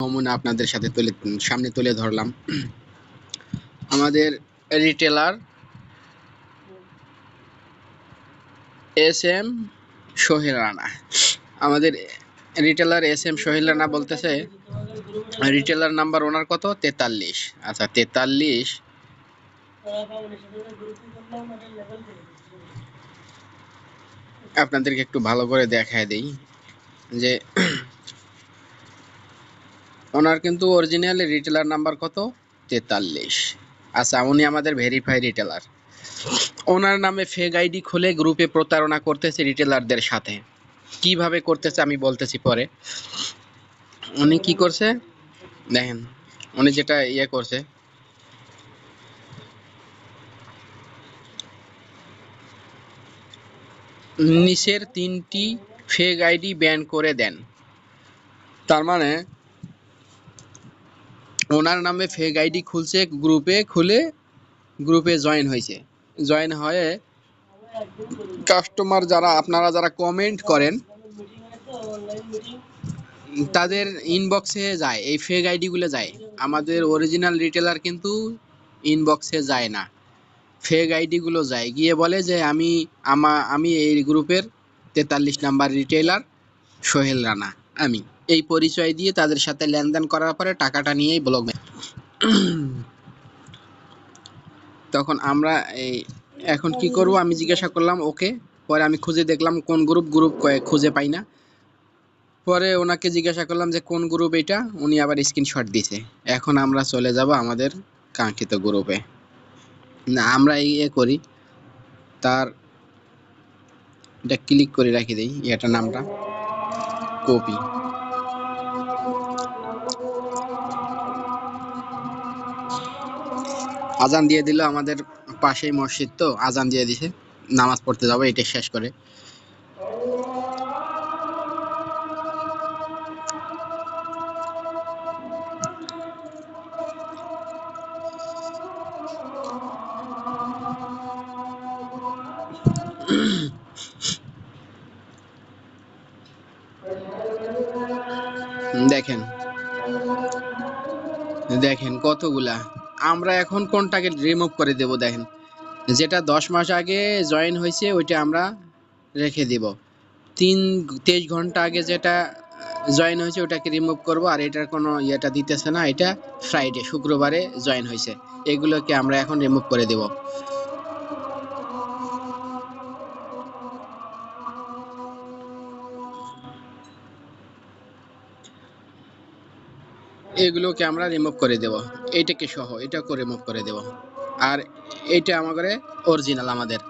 নমুনা আপনাদের সাথে তুলে, সামনে তুলে ধরলাম। আমাদের retailer S M Sohel Rana. আমাদের retailer S M Sohel Rana বলতেছে রিটেলার নাম্বার ওনার কত? তেতাল্লিশ। আচ্ছা তেতাল্লিশ আপনাদেরকে একটু ভালো করে দেখায় দিই যে ওনার কিন্তু অরিজিনাল রিটেলার নাম্বার কত? তেতাল্লিশ। আচ্ছা উনি আমাদের ভেরিফাই রিটেলার ওনার নামে ফেক আইডি খুলে গ্রুপে প্রতারণা করতেছে রিটেলারদের সাথে। কীভাবে করতেছে আমি বলতেছি পরে। উনি কি করছে? দেখেন, উনি যেটা ইয়ে করছে। নিচের তিনটি ফেক আইডি ব্যান করে দেন। তার মানে ওনার নামে ফেক আইডি খুলছে গ্রুপে খুলে গ্রুপে জয়েন হয়েছে। জয়েন হয়ে কাস্টমার যারা, আপনারা যারা কমেন্ট করেন, তাদের ইনবক্সে যায়, এই ফেক আইডিগুলো যায়। আমাদের অরিজিনাল রিটেলার কিন্তু ইনবক্সে যায় না। ফেক আইডিগুলো যায়। গিয়ে বলে যে, আমি, আমা, আমি এই গ্রুপের তেতাল্লিশ নাম্বার রিটেলার সোহেল রানা, আমি। এই পরিচয় দিয়ে তাদের সাথে লেনদেন করার পরে টাকাটা নিয়েই ব্লগ তখন আমরা এই, এখন কি করব? আমি জিজ্ঞাসা করলাম, ওকে। পরে আমি খুঁজে দেখলাম কোন গ্রুপ গ্রুপ খুঁজে পাই না। পরে ওনাকে জিজ্ঞাসা করলাম যে, কোন গ্রুপ এটা? উনি আবার স্ক্রিনশট দিছে। এখন আমরা চলে যাব আমাদের কাঙ্ক্ষিত গ্রুপে না, আমরা এই এ করি। তার, এটা ক্লিক করে রাখি দেই। এটা নামটা কপি আজান দিয়ে দিল আমাদের পাশেই মসজিদ তো, আজান দিয়ে দিছে। নামাজ পড়তে যাব এটা শেষ করে। দেখেন। দেখেন কতগুলা আমরা এখন কোনটাকে রিমুভ করে দেব দেখেন। যেটা দশ মাস আগে জয়েন হয়েছে, ওইটা আমরা রেখে দেব। তিন, তেইশ ঘণ্টা আগে যেটা জয়েন হয়েছে, ওটাকে রিমুভ করব। আর এটার কোনো ইয়েটা দিতেছে না, এটা ফ্রাইডে শুক্রবারে জয়েন হয়েছে। এগুলোকে আমরা এখন রিমুভ করে দেব। এগুলোকে আমরা রিমুভ করে দেব। এইটাকে সহ এটাকে রিমুভ করে দেব। আর এটা আমাদের অরিজিনাল আমাদের।